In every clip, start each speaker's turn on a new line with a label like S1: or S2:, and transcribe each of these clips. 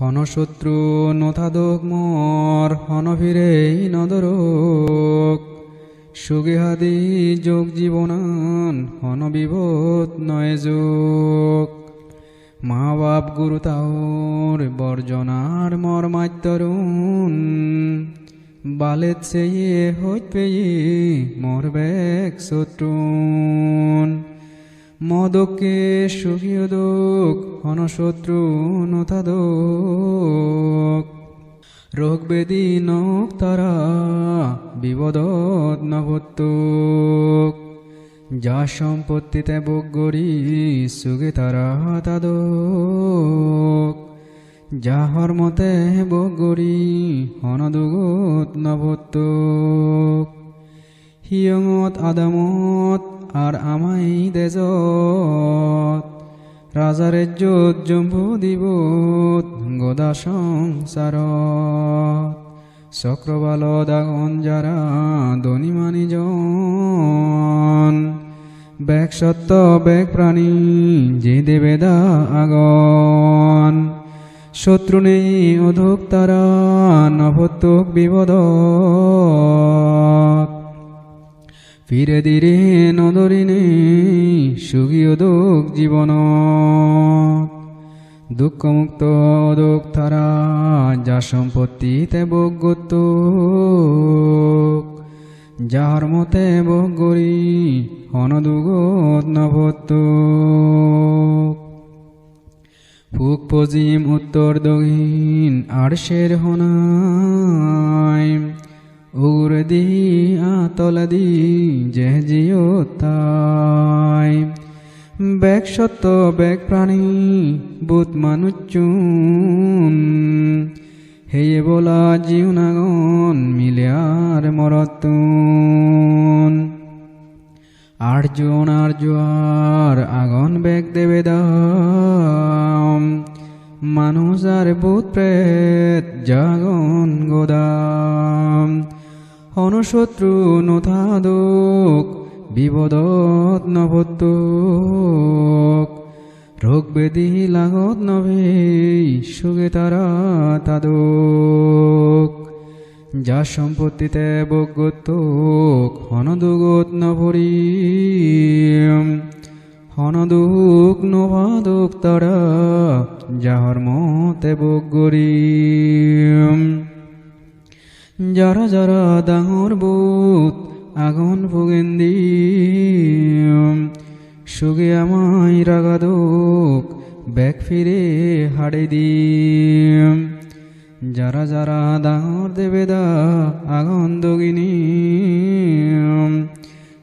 S1: হনশত্রু নথাদোক মর হন ফিরেই নদরক সুগেহাদি যোগ জীবনান হন বিবোধ নয় যোগ। মা বাপ গুরু তাওর বর্জনার মর্মাত্তরুণ বালেত সেয়ে হইত পেয়ে মরবেক শত্রুন মদকে দোক অনশত্রু নথাদোক রোগ বেদি নক তারা বিপদত নভত্তুক। যা সম্পত্তিতে বগরি সুগে তারা তাদক। যাহর মতে বগরি হনদুগত নভত্তুক। হিয়ঙত আদামত আর আমাই দেজত। রাজার যত জম্বু দিবত, গদা সংসারত। চক্রবাল দাগন যারা দনিমানি জন বেগ সত্য, বেগ প্রাণী, যে দেবেদা আগন। শত্রু নেই অধুক তারা নভত্তুক বিপদত ফিরে দিরে নদরিনে সুগীয় দুঃখ জীবন। দুঃখমুক্ত দুঃখ তারা, যা সম্পত্তিতে বজ্ঞত যাহার মতে বগরি অনদুগত নভত্ত ফুক পজিম উত্তর দক্ষিণ আড়শের হনায় উগুর দি আতল দি যে জিও তাই। বেগ সত্য, বেগ প্রাণী, বুধ মানুচুন হেয়ে বলা জিউনাগন মিলিয়ার মরতুন আর্জুন আর্জুয়ার আগন বেগ দেবে দাম। মানুষ আর ভূত প্রেত, জাগন গোদাম অনশত্রু নথাদোক বিপদত নভত্তুক রোগ বেদি লাগত নভে সুগে তারা তাদুক। যা সম্পত্তিতে বজ্ঞতুক হনদুগত নভরি হনদুক নভাদুক তারা, যাহর মতে বগরি যারা যারা ডাঙর বুত আগুন ভোগেন্দি সুগে আমায় রাগাদুক ব্যাগ ফিরে হাড়ে দিম যারা যারা দাঁড় দেবেদা আগুন দগিনী।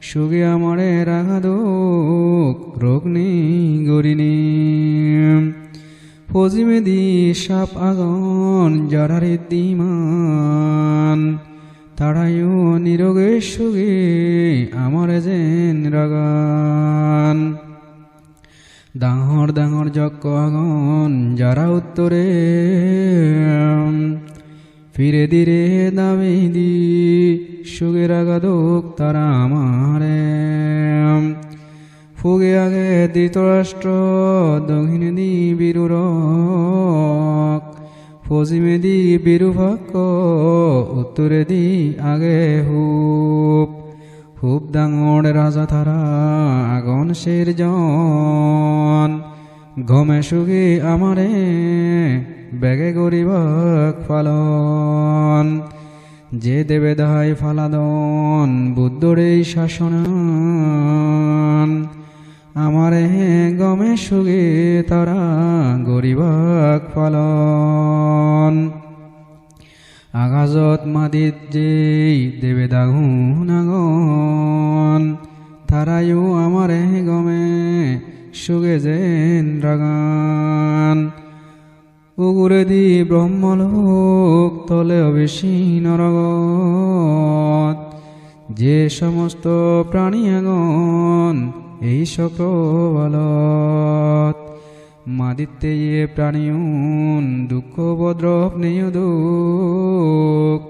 S1: সুগে আমারে রাগাদুক রোগ নেই গরিনী ফজিমে দি সাপ আগন, যারারে দিমান তাড়াইও নিরোগে সুগে, আমার যেন রাগান। ডাঙর ডাঙর যজ্ঞ আগন, যারা উত্তরে, ফিরে দিরে দাবি দি সুগে রাগাদোক, তারা আমারে ফুগে আগে ধৃতরাষ্ট্র, দক্ষিণে দি পশ্চিমে দি বীরুভাক্য উত্তরে দি আগে হুপ। খুব ডাঙর রাজা তারা, আগন শের জন। গমে সুখী আমারে, বেগে গরিবাক ফালন যে দেবে দাই ফালাদন বুদ্ধরে শাসন। আমারে গমে সুগে তারা গরিবাক ফালন আগাজত মাদিত যেই দেবে দাগুন আগন তারাইও আমারে গমে সুগে যেন রাগান। উগুরে দি ব্রহ্মলোক তলে অবেশী নরগত, যে সমস্ত প্রাণী আগন এই চক্রবালত মাদিত্যে প্রাণীউন, দুঃখ বদ্রব নেই দুঃখ।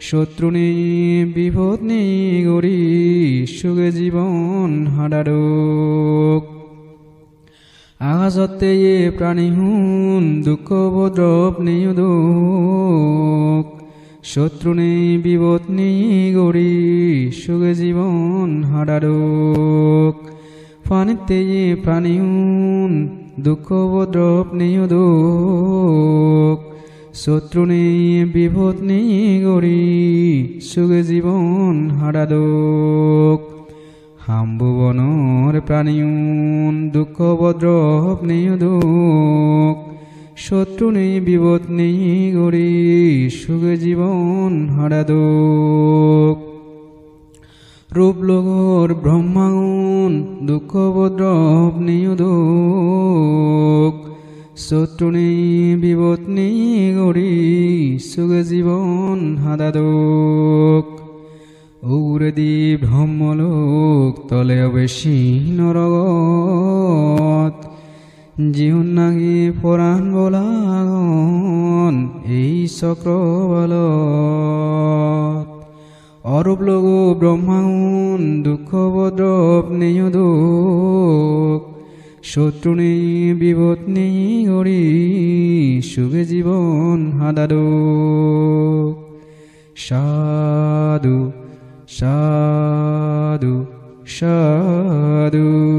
S1: শত্রু নেই, বিপদ নেই গরি সুগে জীবন হাডারুক আকাশতে এ প্রাণী হুন দুঃখ, উপদ্রব নেই দুঃখ। শত্রু নেই, বিপদ নেই গড়ি সুখে জীবন হারারোগ প্রাণী হুন দুঃখ উপদ্রব নেই দুঃখ। শত্রু নেই বিপদ নেই গড়ি, সুখে জীবন হারাদোক হাম্বুবনর প্রাণীউন, দুঃখ বদ্রব নেই দুঃখ। শত্রু নেই বিপদ নেই গড়ি, সুখে জীবন হারাদোক রূপলোগর ব্রহ্মাগুন দুঃখ বদ্রব নেই দুঃখ শত্রু নেই, বিপদ নেই, গড়ি সুখে জীবন হাদাদোক উরদি ব্রহ্মলোক, তলে বেশি নরগত। জীবন নাগি পরাণ বলাগন, এই চক্রবলত অরূপ লোক ব্রহ্মাউন, দুঃখ বদ্রব নেই দুঃখ। শত্রু নেই, বিপদ নেই গড়ি সুখে জীবন হাদারো সাধু সাধু সাধু।